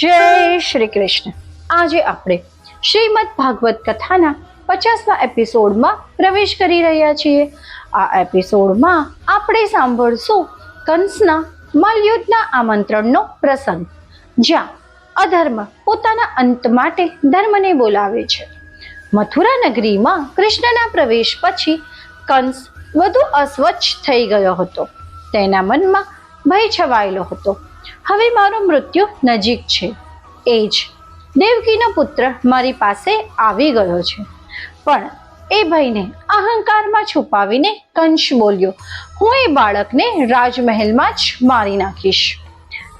જય શ્રી કૃષ્ણ. આજે આપણે શ્રીમદ ભાગવત કથાના પચાસમા એપિસોડમાં પ્રવેશ કરી રહ્યા છીએ. આ એપિસોડમાં આપણે સાંભળશું કંસના મલયુદ્ધના આમંત્રણનો પ્રસંગ, જ્યાં અધર્મ પોતાના અંત માટે ધર્મને બોલાવે છે. મથુરા નગરીમાં કૃષ્ણના પ્રવેશ પછી કંસ વધુ અસ્વચ્છ થઈ ગયો હતો. તેના મનમાં ભય છવાયેલો હતો. હવે મારું મૃત્યુ નજીક છે. એ જ. દેવકીનો પુત્ર મારી પાસે આવી ગયો છે. પણ એ ભાઈને અહંકારમાં છુપાવીને કંસ બોલ્યો. હું એ બાળકને રાજમહેલમાં જ મારી નાખીશ.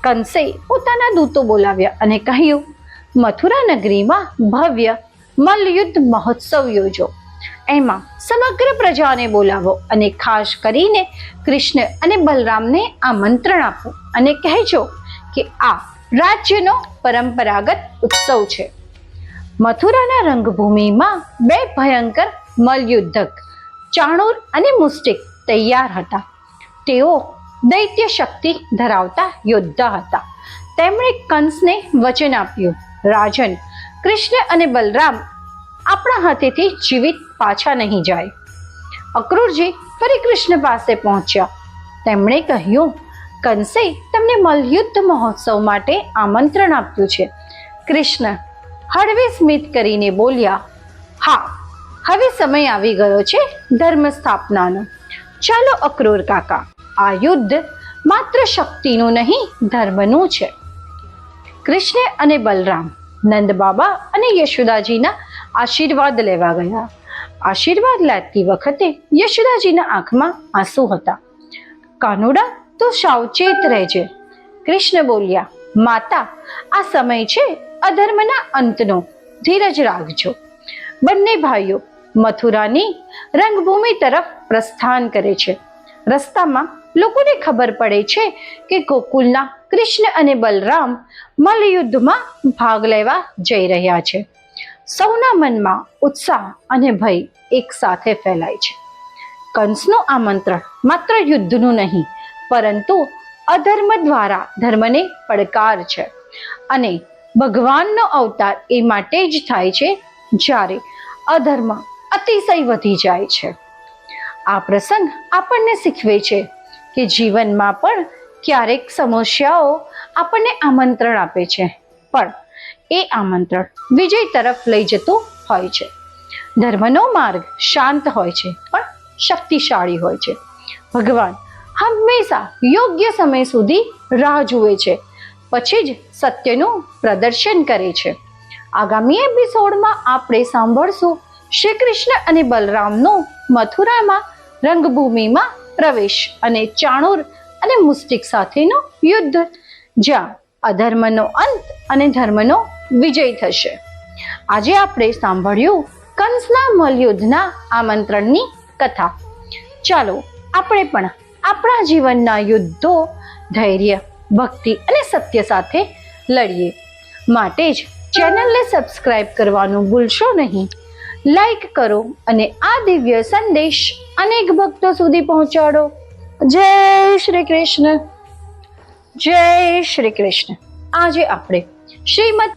કંસે પોતાના દૂતો બોલાવ્યા અને કહ્યું, મથુરા નગરીમાં ભવ્ય મલ્લયુદ્ધ મહોત્સવ યોજો. એમાં સમગ્ર પ્રજાને બોલાવો અને ખાસ કરીને કૃષ્ણ અને બલરામને આમંત્રણ આપો અને કહેજો કે આ રાજ્યનો પરંપરાગત ઉત્સવ છે. મથુરાના રંગભૂમિમાં બે ભયંકર મલયુદ્ધક, ચાણુર અને મુસ્ટિક તૈયાર હતા. તેઓ દૈત્ય શક્તિ ધરાવતા યોદ્ધા હતા. તેમણે કંસને વચન આપ્યું, રાજન, કૃષ્ણ અને બલરામ આપણા હાથેથી જીવિત પાછા નહીં જાય. અક્રૂરજી ફરી કૃષ્ણ પાસે પહોંચ્યા. તેમણે કહ્યું કંસે તમને મલયુદ્ધ મહોત્સવ માટે આમંત્રણ આપ્યું છે. કૃષ્ણ હળવે સ્મિત કરીને બોલ્યા, હા, હવે સમય આવી ગયો છે ધર્મ સ્થાપનાનો. ચાલો અક્રૂર કાકા, આ યુદ્ધ માત્ર શક્તિનું નહીં, ધર્મનું છે. કૃષ્ણ અને બલરામ નંદ બાબા અને યશોદાજીના આશીર્વાદ લેવા ગયા. આશીર્વાદ લેતી વખતે યશોદાજીના આંખમાં આંસુ હતા. કાનુડા, તો સાવચેત રહેજે. કૃષ્ણ બોલ્યા, માતા, આ સમય છે અધર્મના અંતનો. ધીરજ રાખજો. બંને ભાઈઓ, મથુરાની રંગભૂમિ તરફ પ્રસ્થાન કરે છે. રસ્તામાં લોકોને ખબર પડે છે કે ગોકુલના કૃષ્ણ અને બલરામ મલયુદ્ધમાં ભાગ લેવા જઈ રહ્યા છે. સૌના મનમાં ઉત્સાહ અને ભય એક સાથે ફેલાય છે. કંસનું આમંત્રણ માત્ર યુદ્ધનું નહીં, પરંતુ અધર્મ દ્વારા ધર્મને પડકાર છે અને ભગવાનનો અવતાર એ માટે જ થાય છે જ્યારે અધર્મ અતિશય વધી જાય છે. આ પ્રસંગ આપણને શીખવે છે કે જીવનમાં પણ ક્યારેક સમસ્યાઓ આપણને આમંત્રણ આપે છે, પણ એ આમંત્રણ વિજય તરફ લઈ જતું હોય છે. ધર્મનો માર્ગ શાંત હોય છે પણ શક્તિશાળી હોય છે. ભગવાન હંમેશા યોગ્ય સમય સુધી રાહ જુએ છે. પછી જ સત્યનું પ્રદર્શન કરે છે. આગામી એપિસોડમાં આપણે સાંભળશું શ્રી કૃષ્ણ અને બલરામનો મથુરામાં રંગભૂમિમાં પ્રવેશ અને ચાણુર અને મુસ્ટિક સાથેનો યુદ્ધ, જ્યાં અધર્મનો અંત અને ધર્મનો વિજય થશે. આજે આપણે સાંભળ્યું કંસના મલયુદ્ધના આમંત્રણની કથા. ચાલો, આપણે પણ આપણા જીવનના યુદ્ધો, ધૈર્ય, ભક્તિ અને સત્ય સાથે લડીએ. માટે જ ચેનલને સબસ્ક્રાઇબ કરવાનું ભૂલશો નહીં. લાઈક કરો અને આ દિવ્ય સંદેશ અનેક ભક્તો સુધી પહોંચાડો. જય શ્રી કૃષ્ણ. જય શ્રી કૃષ્ણ. આજે આપણે શ્રીમદ